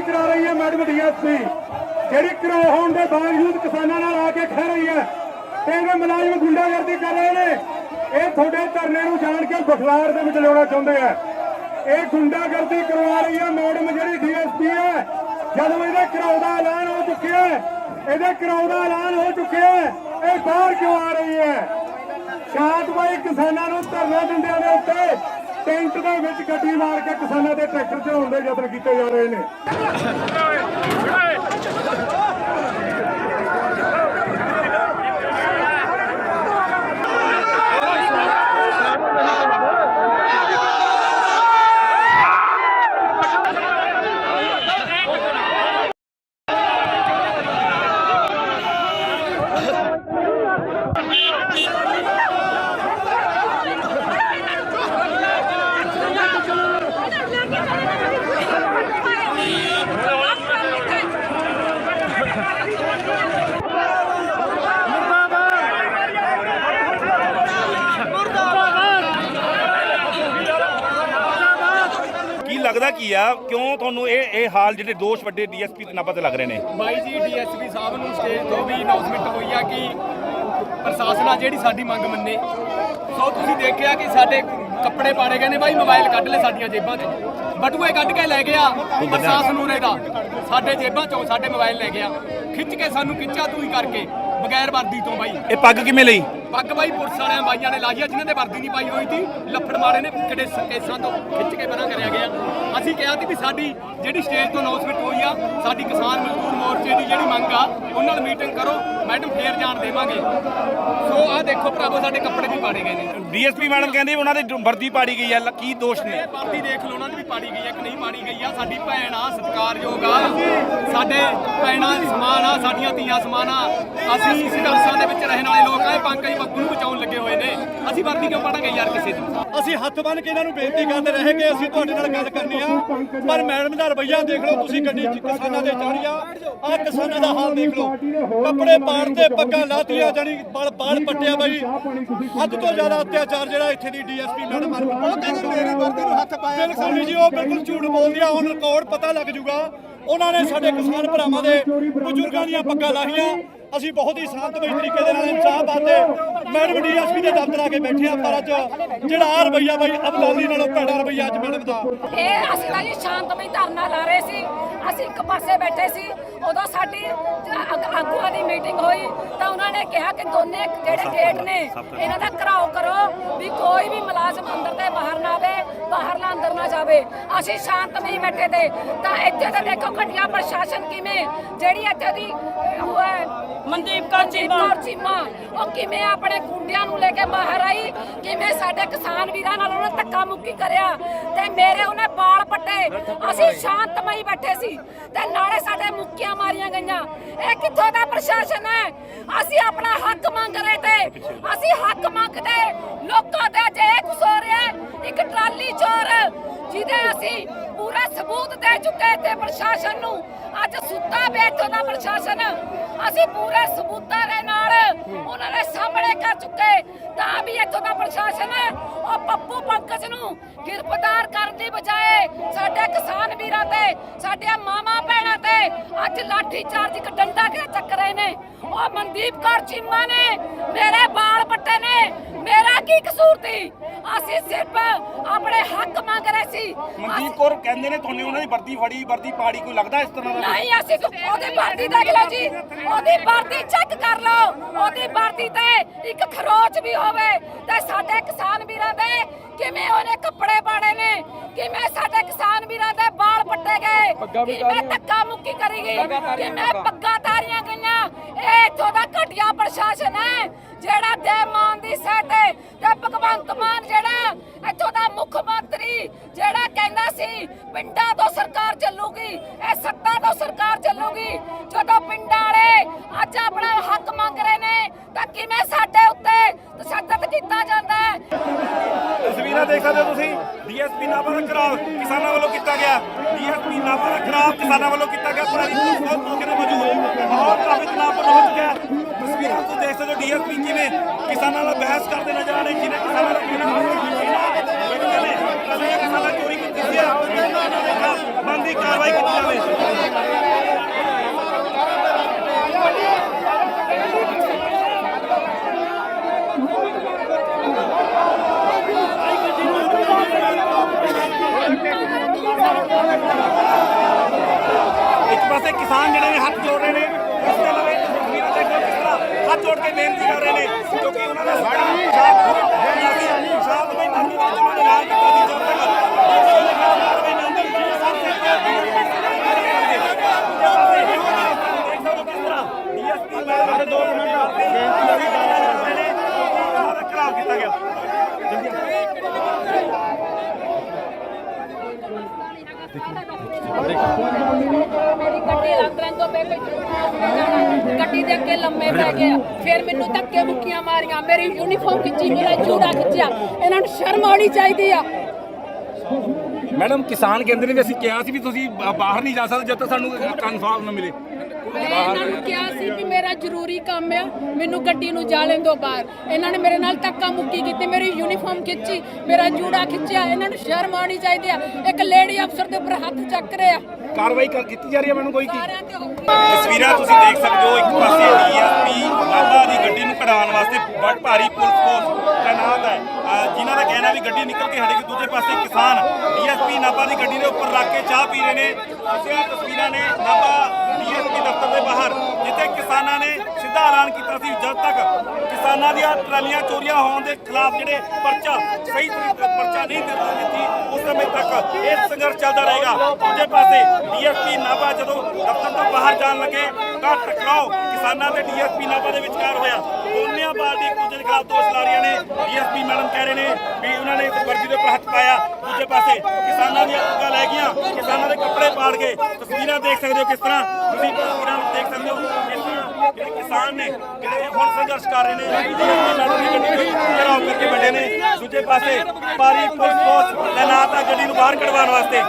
ਗੁੰਡਾਗਰਦੀ ਕਰਾ ਰਹੀ ਹੈ ਮੈਡਮ ਡੀਐਸਪੀ ਜਿਹੜੀ ਕਰਾਓ ਹੋਣ ਦੇ ਬਾਵਜੂਦ ਕਿਸਾਨਾਂ ਨਾਲ ਆ ਕੇ ਖਹਿ ਰਹੀ ਹੈ। ਤੇ ਇਹਦੇ ਮੁਲਾਜ਼ਮ ਗੁੰਡਾਗਰਦੀ ਕਰ ਰਹੇ ਨੇ। ਇਹ ਤੁਹਾਡੇ ਧਰਨੇ ਨੂੰ ਜਾਣ ਕੇ ਬਖਲਾਰ ਦੇ ਵਿੱਚ ਲਿਆਉਣਾ ਚਾਹੁੰਦੇ ਆ। ਇਹ ਗੁੰਡਾਗਰਦੀ ਕਰਵਾ ਰਹੀ ਹੈ ਮੈਡਮ ਜਿਹੜੀ ਡੀਐਸਪੀ ਹੈ। ਜਦੋਂ ਇਹਦੇ ਕਰਾਓ ਦਾ ਐਲਾਨ ਹੋ ਚੁੱਕਿਆ ਇਹਦੇ ਕਰਾਓ ਦਾ ਐਲਾਨ ਹੋ ਚੁੱਕਿਆ ਇਹ ਬਾਹਰ ਕਿਉਂ ਆ ਰਹੀ ਹੈ? ਸ਼ਾਂਤ ਬਾਈ ਕਿਸਾਨਾਂ ਨੂੰ ਧਰਨਾ ਦਿੰਦਿਆਂ ਦੇ ਉੱਤੇ ਟੈਂਟ ਦੇ ਵਿੱਚ ਗੱਡੀ ਮਾਰ ਕੇ ਕਿਸਾਨਾਂ ਦੇ ਟਰੈਕਟਰ ਚੜਾਉਣ ਦੇ ਯਤਨ ਕੀਤੇ ਜਾ ਰਹੇ ਨੇ ਕੀ ਲੱਗਦਾ ਕੀ ਆ? ਕਿਉਂ ਤੁਹਾਨੂੰ ਇਹ ਇਹ ਹਾਲ ਜਿਹੜੇ ਦੋਸ਼ ਵੱਡੇ ਡੀਐਸਪੀ ਦੇ ਨਾਪਾ ਤੇ ਲੱਗ ਰਹੇ ਨੇ? ਬਾਈ ਜੀ ਡੀਐਸਪੀ ਸਾਹਿਬ ਨੂੰ ਸਟੇਜ ਤੋਂ ਵੀ ਅਨਾਉਂਸਮੈਂਟ ਹੋਈ ਆ ਕਿ ਪ੍ਰਸ਼ਾਸਨ ਆ ਜਿਹੜੀ ਸਾਡੀ ਮੰਗ ਮੰਨੇ। ਸੋ ਤੁਸੀਂ ਦੇਖਿਆ ਕਿ ਸਾਡੇ ਕੱਪੜੇ ਪਾੜੇ ਗਏ ਨੇ ਬਾਈ ਮੋਬਾਈਲ ਕੱਢ ਲੈ ਸਾਡੀਆਂ ਜੇਬਾਂ 'ਚ। ਬਟੂਏ ਕੱਢ ਕੇ ਲੈ ਗਿਆ ਪ੍ਰਸ਼ਾਸਨ ਉਰੇ ਦਾ। ਸਾਡੇ ਜੇਬਾਂ 'ਚੋਂ ਸਾਡੇ ਮੋਬਾਈਲ ਲੈ ਗਿਆ। ਖਿੱਚ ਕੇ ਸਾਨੂੰ ਖਿੱਚਾ ਤੂੰ ਕਰਕੇ। ਬਗੈਰ ਵਰਦੀ ਤੋਂ ਬਾਈ। ਇਹ ਪੱਗ ਕਿਵੇਂ ਲਈ? ਪੱਗ ਬਾਈ ਪੁਲਿਸ ਵਾਲਿਆਂ ਬਾਈਆਂ ਨੇ ਲਾਈ ਆ ਜਿਨ੍ਹਾਂ ਦੇ ਵਰਦੀ ਨਹੀਂ ਪਾਈ ਹੋਈ ਸੀ। ਲੱਫੜ ਮਾਰੇ ਨੇ ਕਿਹੜੇ ਕੇਸਾਂ ਤੋਂ ਖਿੱਚ ਕੇ ਪਰਾਂ ਕਰਿਆ ਗਿਆ। ਅਸੀਂ ਕਿਹਾ ਸੀ ਵੀ ਸਾਡੀ ਜਿਹੜੀ ਸਟੇਜ ਤੋਂ ਅਨਾਉਂਸਮੈਂਟ ਹੋਈ ਆ ਸਾਡੀ ਕਿਸਾਨ ਮਜ਼ਦੂਰ ਮੋਰਚੇ ਦੀ ਜਿਹੜੀ ਮੰਗ ਆ ਉਹਨਾਂ ਨਾਲ ਮੀਟਿੰਗ ਕਰੋ ਮੈਡਮ ਫੇਰ ਜਾਣ ਦੇਵਾਂਗੇ। ਸੋ ਆਹ ਦੇਖੋ ਭਰਾਵੋ ਸਾਡੇ ਕੱਪੜੇ ਵੀ ਪਾੜੇ ਗਏ ਨੇ। ਡੀਐਸਪੀ ਮੈਡਮ ਕਹਿੰਦੇ ਉਹਨਾਂ ਦੀ ਵਰਦੀ ਪਾੜੀ ਗਈ ਆ ਕੀ ਦੋਸ਼ ਨੇ? ਵਰਦੀ ਦੇਖ ਲਓ ਉਹਨਾਂ ਦੀ ਵੀ ਪਾੜੀ ਗਈ ਆ ਕਿ ਨਹੀਂ ਪਾੜੀ ਗਈ ਆ। ਸਾਡੀ ਭੈਣ ਆ ਸਤਿਕਾਰਯੋਗ ਆ। ਸਾਡੇ ਭੈਣਾਂ ਸਮਾਨ ਆ ਸਾਡੀਆਂ ਧੀਆਂ ਸਮਾਨ ਆ। ਅਸੀਂ ਸੰਘਰਸ਼ਾਂ ਦੇ ਵਿੱਚ ਰਹਿਣ ਵਾਲੇ ਲੋਕ ਆ ਇਹ ਪੰਕਜ ਬੱਬੂ ਨੂੰ ਬਚਾਉਣ ਲੱਗੇ ਹੋਏ ਨੇ। ਅਸੀਂ ਵਰਦੀ ਕਿਉਂ ਪਾੜਾਂਗੇ ਯਾਰ ਕਿਸੇ ਦੀ? ਅਸੀਂ ਹੱਥ ਬੰਨ ਕੇ ਇਹਨਾਂ ਨੂੰ ਬੇਨਤੀ ਕਰਦੇ ਰਹੇ ਕਿ ਅਸੀਂ ਤੁਹਾਡੇ ਨਾਲ ਗੱਲ ਕਰਨੀ ਆ। ਪਰ ਮੈਡਮ ਦਾ ਰਵੱਈਆ ਦੇਖ ਲਓ ਤੁਸੀਂ ਗੱਡੀ ਕਿਸਾਨਾਂ ਦੇ ਚੜ੍ਹ ਆ ਆਹ ਕਿਸਾਨਾਂ ਦਾ ਹਾਲ ਦੇਖ ਲਓ। ਕੱਪੜੇ ਪਾੜਦੇ ਪੱਗਾਂ ਲਾਤੀਆਂ ਜਾਨੀ ਬਲ ਬਾਲ ਪੱਟਿਆ ਬਾਈ। ਹੱਦ ਤੋਂ ਜ਼ਿਆਦਾ ਅਤਿਆਚਾਰ ਜਿਹੜਾ ਇੱਥੇ ਦੀ ਡੀਐਸਪੀ ਮੈਡਮ ਆ ਉਹ ਕਹਿੰਦੇ ਮੇਰੀ ਵਰਦੀ ਨੂੰ ਹੱਥ ਪਾਇਆ ਬਿਲਕੁਲ ਨਹੀਂ ਜੀ ਉਹ ਬਿਲਕੁਲ ਝੂਠ ਬੋਲਦੀ ਆ ਹੁਣ ਰਿਕਾਰਡ ਪਤਾ ਲੱਗ ਜੂਗਾ। ਉਹਨਾਂ ਨੇ ਸਾਡੇ ਕਿਸਾਨ ਭਰਾਵਾਂ ਦੇ ਬਜ਼ੁਰਗਾਂ ਦੀਆਂ ਪੱਗਾਂ ਲਾਹੀਆਂ। ਅਸੀਂ ਬਹੁਤ ਹੀ ਸ਼ਾਂਤਮਈ ਤਰੀਕੇ ਦੇ ਨਾਲ ਇਨਸਾਫ ਆਤੇ ਮੈਡਮ ਡੀਐਸਪੀ ਦੇ ਦਫ਼ਤਰ ਆ ਕੇ ਬੈਠੇ ਆ ਪਰ ਅੱਜ ਜਿਹੜਾ ਆ ਰਵਈਆ ਬਾਈ ਅਬਦਾਲੀ ਨਾਲੋਂ ਭੈੜਾ ਰਵਈਆ ਅੱਜ ਮੈਡਮ ਦਾ। ਇਹ ਅਸੀਂ ਤਾਂ ਜੀ ਸ਼ਾਂਤਮਈ ਧਰਨਾ ਲਾ ਰਹੇ ਸੀ। ਅਸੀਂ ਇੱਕ ਪਾਸੇ ਬੈਠੇ ਸੀ। ਉਦੋਂ ਸਾਡੀ ਆਗੂਆਂ ਦੀ ਮੀਟਿੰਗ ਹੋਈ ਤਾਂ ਉਹਨਾਂ ਨੇ ਕਿਹਾ ਕਿ ਦੋਨੇ ਜਿਹੜੇ ਗੇਟ ਨੇ, ਇਹਨਾਂ ਦਾ ਘਰਾਓ ਕਰੋ ਵੀ ਕੋਈ ਵੀ ਮੁਲਾਜ਼ਮ ਅੰਦਰ ਤੇ ਬਾਹਰ ਨਾ ਆਵੇ। ਜਾਵੇ। ਅਸੀਂ ਸ਼ਾਂਤਮਈ ਬੈਠੇ ਤੇ। ਤਾਂ ਇੱਥੇ ਤਾਂ ਦੇਖੋ ਘਟੀਆ ਪ੍ਰਸ਼ਾਸਨ ਕਿਵੇਂ ਜਿਹੜੀ ਇੱਥੇ ਦੀ ਉਹ ਹੈ ਮਨਦੀਪ ਕੌਰ ਚੀਮਾ। ਉਹ ਕਿਵੇਂ ਆਪਣੇ ਗੁੰਡਿਆਂ ਨੂੰ ਲੈ ਕੇ ਬਾਹਰ ਆਈ ਕਿਵੇਂ ਸਾਡੇ ਕਿਸਾਨ ਵੀਰਾਂ ਨਾਲ ਉਹਨੇ ਧੱਕਾ ਮੁੱਕੀ ਕਰਿਆ। ਤੇ ਮੇਰੇ ਉਹਨੇ ਬਾਲ ਪੱਟੇ। ਅਸੀਂ ਸ਼ਾਂਤਮਈ ਬੈਠੇ ਸੀ। ਤੇ ਨਾਲੇ ਸਾਡੇ ਮੁੱਕੀਆਂ ਮਾਰੀਆਂ ਗਈਆਂ। ਇਹ ਕਿੱਥੋਂ ਦਾ ਪ੍ਰਸ਼ਾਸਨ ਹੈ? ਅਸੀਂ ਆਪਣਾ ਹੱਕ ਮੰਗ ਰਹੇ ਤੇ। ਅਸੀਂ ਹੱਕ ਮੰਗਦੇ। ਜਿਹਦੇ ਅਸੀਂ ਪੂਰਾ ਸਬੂਤ ਦੇ ਚੁੱਕੇ ਤੇ ਪ੍ਰਸ਼ਾਸਨ ਨੂੰ। ਅੱਜ ਸੁੱਤਾ ਬੈਠੋ ਦਾ ਪ੍ਰਸ਼ਾਸਨ। ਅਸੀਂ ਪੂਰੇ ਸਬੂਤਾਂ ਦੇ ਨਾਲ ਉਹਨਾਂ ਦੇ ਸਾਹਮਣੇ ਕਰ ਚੁੱਕੇ। ਤਾਂ ਵੀ ਇੱਥੋਂ ਦਾ ਪ੍ਰਸ਼ਾਸਨ ਉਹ ਪੱਪੂ ਪੰਕਜ ਨੂੰ ਗ੍ਰਿਫਤਾਰ ਕਰਨ ਦੀ ਬਜਾਏ ਸਾਡੇ ਕਿਸਾਨ ਵੀਰਾਂ ਤੇ ਸਾਡੇ ਮਾਮਾ ਭੈਣਾਂ ਤੇ ਅੱਜ ਲਾਠੀ ਚਾਰਜ ਇੱਕ ਡੰਡਾ ਕੇ ਚੱਕ ਰਹੇ ਨੇ? ਉਹ ਮਨਦੀਪ ਕੌਰ ਚੀਮਾ ਨੇ ਮੇਰੇ ਬਾਲ ਪੱਟੇ ਨੇ ਮੇਰਾ ਕੀ ਕਸੂਰ ਸੀ? ਅਸੀਂ ਸਿਰਫ ਆਪਣੇ ਹੱਕ ਮੰਗ ਰਹੇ ਸੀ। ਮਨਦੀਪ ਕੌਰ ਕਹਿੰਦੇ ਨੇ ਤੁਹਾਨੂੰ ਉਹਨਾਂ ਦੀ ਵਰਦੀ ਫੜੀ ਵਰਦੀ ਪਾੜੀ ਕੋਈ ਲੱਗਦਾ ਇਸ ਤਰ੍ਹਾਂ ਦਾ? ਨਹੀਂ ਅਸੀਂ ਉਹਦੀ ਵਰਦੀ ਦੇਖ ਲਓ ਜੀ। ਉਹਦੀ ਵਰਦੀ ਚੈੱਕ ਕਰ ਲਓ। ਉਹਦੀ ਵਰਦੀ ਤੇ ਇੱਕ ਖਰੋਚ ਵੀ ਹੋਵੇ ਤੇ ਸਾਡੇ ਕਿਸਾਨ ਵੀਰਾਂ ਦੇ ਕਿਵੇਂ ਉਹਨੇ ਕੱਪੜੇ ਪਾੜੇ ਨੇ? ਕਿਵੇਂ ਸਾਡੇ ਕਿਸਾਨ ਵੀਰਾਂ ਦੇ ਬਾਲ ਪੱਟੇ ਗਏ? ਕਿਵੇਂ ਧੱਕਾ ਮੁੱਕੀ ਕਰੀ ਗਈ? ਕਿਵੇਂ ਪੱਗਾਂ। ਤਾਰੀਆਂ ਗਈਆਂ? ਇਹ ਇੱਥੋਂ ਦਾ ਘਟੀਆ ਪ੍ਰਸ਼ਾਸਨ ਹੈ ਜਿਹੜਾ ਦੇ ਮਾਨ ਦੀ ਸਹਿ ਤੇ ਭਗਵੰਤ ਮਾਨ ਜਿਹੜਾ ਇੱਥੋਂ ਦਾ ਮੁੱਖ ਮੰਤਰੀ ਜਿਹੜਾ ਕਹਿੰਦਾ ਸੀ ਪਿੰਡਾਂ ਤੋਂ ਸਰਕਾਰ ਚੱਲੂਗੀ ਇਹ ਸੱਤਾ ਤੋਂ ਸਰਕਾਰ ਚੱਲੂਗੀ। ਜਦੋਂ ਪਿੰਡਾਂ ਵਾਲੇ ਅੱਜ ਆਪਣਾ ਹੱਕ ਮੰਗ ਰਹੇ ਨੇ ਤਾਂ ਕਿਵੇਂ ਸਾਡੇ ਕੀਤਾ ਜਾਂਦਾ ਹੈ। ਤਸਵੀਰਾਂ ਦੇਖ ਸਕਦੇ ਹੋ ਤੁਸੀਂ। ਡੀਐਸਪੀ ਨਾਪਾ ਦਾ ਖਰਾਬ ਕਿਸਾਨਾਂ ਵੱਲੋਂ ਕੀਤਾ ਗਿਆ। ਡੀਐਸਪੀ ਨਾਪਾ ਦਾ ਖਰਾਬ ਕਿਸਾਨਾਂ ਵੱਲੋਂ ਕੀਤਾ ਗਿਆ। ਪਰਾਲੀ ਬਹੁਤ ਮੌਕੇ ਤੇ ਮੌਜੂਦ ਬਹੁਤ ਕਾਫੀ ਤਣਾਅ ਹੋ ਗਿਆ। ਤਸਵੀਰਾਂ ਤੋਂ ਦੇਖ ਸਕਦੇ ਹੋ ਡੀਐਸਪੀ ਕਿਵੇਂ ਕਿਸਾਨਾਂ ਨਾਲ ਬਹਿਸ ਕਰਦੇ ਨਜ਼ਰ ਆ ਰਹੇ ਜਿਹਨੇ ਕਿਸਾਨਾਂ ਦਾ ਕਿਹਨਾਂ ਕਿਸਾਨਾਂ ਚੋਰੀ ਕੀਤੀ ਸੀ ਬੰਦੀ ਕਾਰਵਾਈ ਕੀਤੀ ਜਾਵੇ ਪਾਸੇ ਕਿਸਾਨ ਜਿਹੜੇ ਨੇ ਹੱਥ ਜੋੜ ਰਹੇ ਨੇ ਇਸ ਦੇ ਲਵੇ ਤਸਵੀਰਾਂ ਦੇਖੋ ਕਿਸ ਤਰ੍ਹਾਂ ਹੱਥ ਜੋੜ ਕੇ ਬੇਨਤੀ ਕਰ ਰਹੇ ਨੇ ਕਿਉਂਕਿ ਉਹਨਾਂ ਦਾ ਸਾਥ ਸਾਥ ਉਹਨਾਂ ਕੀਤਾ ਦੋ ਖਰਾਬ ਕੀਤਾ ਗਿਆ। ਮੇਰੀ ਗੱਡੀ ਲੰਘਣ ਤੋਂ ਬੇਬੇ ਗੱਡੀ ਦੇ ਅੱਗੇ ਲੰਮੇ ਪੈ ਗਿਆ ਫਿਰ ਮੈਨੂੰ ਧੱਕੇ ਮੁੱਕੀਆਂ ਮਾਰੀਆਂ ਮੇਰੀ ਯੂਨੀਫਾਰਮ ਖਿੱਚੀ ਮੇਰਾ ਜੂੜਾ ਖਿੱਚਿਆ ਇਹਨਾਂ ਨੂੰ ਸ਼ਰਮ ਆਉਣੀ ਚਾਹੀਦੀ ਆ ਮੈਡਮ, ਕਿਸਾਨ ਕਹਿੰਦੇ ਨੇ ਅਸੀਂ ਕਿਹਾ ਸੀ ਵੀ ਤੁਸੀਂ ਬਾਹਰ ਨਹੀਂ ਜਾ ਸਕਦੇ ਜਦ ਤੱਕ ਸਾਨੂੰ ਕਨਫਰਮ ਨਾ ਮਿਲੇ। ਮੈਂ ਇਹਨਾਂ ਨੂੰ ਕਿਹਾ ਸੀ ਵੀ ਮੇਰਾ ਜ਼ਰੂਰੀ ਕੰਮ ਆ ਮੈਨੂੰ ਗੱਡੀ ਨੂੰ ਜਾ ਲੈਣ ਦਿਓ ਬਾਹਰ। ਇਹਨਾਂ ਨੇ ਮੇਰੇ ਨਾਲ ਧੱਕਾ ਮੁੱਕੀ ਕੀਤੀ ਮੇਰੀ ਯੂਨੀਫਾਰਮ ਖਿੱਚੀ ਮੇਰਾ ਜੂੜਾ ਖਿੱਚਿਆ ਇਹਨਾਂ ਨੂੰ ਸ਼ਰਮ ਆਉਣੀ ਚਾਹੀਦੀ ਆ। ਇੱਕ ਲੇਡੀ ਅਫਸਰ ਦੇ ਉੱਪਰ ਹੱਥ ਚੱਕ ਰਿਹਾ। ਕਾਰਵਾਈ ਕਰ ਕੀਤੀ ਜਾ ਰਹੀ ਹੈ ਮੈਨੂੰ ਕੋਈ ਕੀ? ਸਾਰਿਆਂ ਤੇ ਹੋਊਗੀ ਤਸਵੀਰਾਂ ਤੁਸੀਂ ਦੇਖ ਸਕਦੇ ਹੋ ਇੱਕ ਪਾਸੇ ਡੀਐਸਪੀ ਨਾਭਾ ਦੀ ਗੱਡੀ ਨੂੰ ਕਢਾਉਣ ਵਾਸਤੇ ਬੜ ਭਾਰੀ ਪੁਲਿਸ ਫੋਰਸ ਤੈਨਾਤ ਹੈ। ਅਹ ਜਿਨ੍ਹਾਂ ਦਾ ਕਹਿਣਾ ਵੀ ਗੱਡੀ ਨਿਕਲ ਕੇ ਹਟੇਗੀ ਦੂਜੇ ਪਾਸੇ ਕਿਸਾਨ ਡੀਐਸਪੀ ਨਾਭਾ ਦੀ ਗੱਡੀ ਦੇ ਉੱਪਰ ਰੱਖ ਕੇ ਚਾਹ ਪੀ ਰਹੇ ਨੇ। ਅਸੀਂ ਆਹ ਤਸਵੀਰਾਂ ਨੇ ਨਾਭਾ ਡੀਐਸਪੀ ਦਫ਼ਤਰ ਦੇ ਬਾਹਰ ਜਿੱਥੇ ਕਿਸਾਨਾਂ ਨੇ ਸਿੱਧਾ ਐਲਾਨ ਕੀਤਾ ਸੀ ਜਦ ਤੱਕ ਕਿਸਾਨਾਂ ਦੀਆਂ ਟਰਾਲੀਆਂ ਚੋਰੀਆਂ ਹੋਣ ਦੇ ਖਿਲਾਫ ਜਿਹੜੇ ਪਰਚਾ, ਸਹੀ ਪਰਚਾ ਨਹੀਂ ਦਿੱਤਾ ਦਿੱਤੀ, ਉਸ ਸਮੇਂ ਤੱਕ ਇਹ ਸੰਘਰਸ਼ ਚੱਲਦਾ ਰਹੇਗਾ। ਦੂਜੇ ਪਾਸੇ ਡੀਐਸਪੀ ਨਾਭਾ ਜਦੋਂ ਦਫ਼ਤਰ ਤੋਂ ਬਾਹਰ ਜਾਣ ਲੱਗੇ, ਤਾਂ ਟਕਰਾਓ ਕਿਸਾਨਾਂ ਤੇ ਡੀਐਸਪੀ ਨਾਭਾ ਦੇ ਵਿਚਕਾਰ ਹੋਇਆ। ਦੋਨਿਆਂ ਪਾਰਟੀ ਕੁਝ ਦੇ ਖਿਲਾਫ ਦੋਸ਼ ਲਾ ਰਹੀਆਂ ਨੇ। ਡੀਐਸਪੀ ਮੈਡਮ ਕਹਿ ਰਹੇ ਨੇ ਵੀ ਉਹਨਾਂ ਨੇ ਇਸ ਦੇ ਉੱਪਰ ਹੱਥ ਪਾਇਆ। ਦੂਜੇ ਪਾਸੇ ਕਿਸਾਨਾਂ ਦੀਆਂ ਅੱਗਾਂ ਲੈ ਗਈਆਂ। ਕਿਸਾਨਾਂ ਦੇ ਕੱਪੜੇ ਪਾੜ ਕੇ ਤਸਵੀਰਾਂ ਦੇਖ ਸਕਦੇ ਹੋ ਕਿਸ ਤਰ੍ਹਾਂ ਤੁਸੀਂ ਤਸਵੀਰਾਂ ਦੇਖ ਸਕਦੇ ਹੋ। ਜਿਹੜੇ ਕਿਸਾਨ ਨੇ ਜਿਹੜੇ ਹੁਣ ਸੰਘਰਸ਼ ਕਰ ਰਹੇ ਨੇ ਡੀਐਸਪੀ ਕਰਕੇ ਬੈਠੇ ਨੇ। ਦੂਜੇ ਪਾਸੇ, ਭਾਰੀ ਪੁਲਿਸ ਫੋਰਸ ਤੈਨਾਤ ਆ ਗੱਡੀ ਨੂੰ ਬਾਹਰ ਕਢਵਾਉਣ ਵਾਸਤੇ।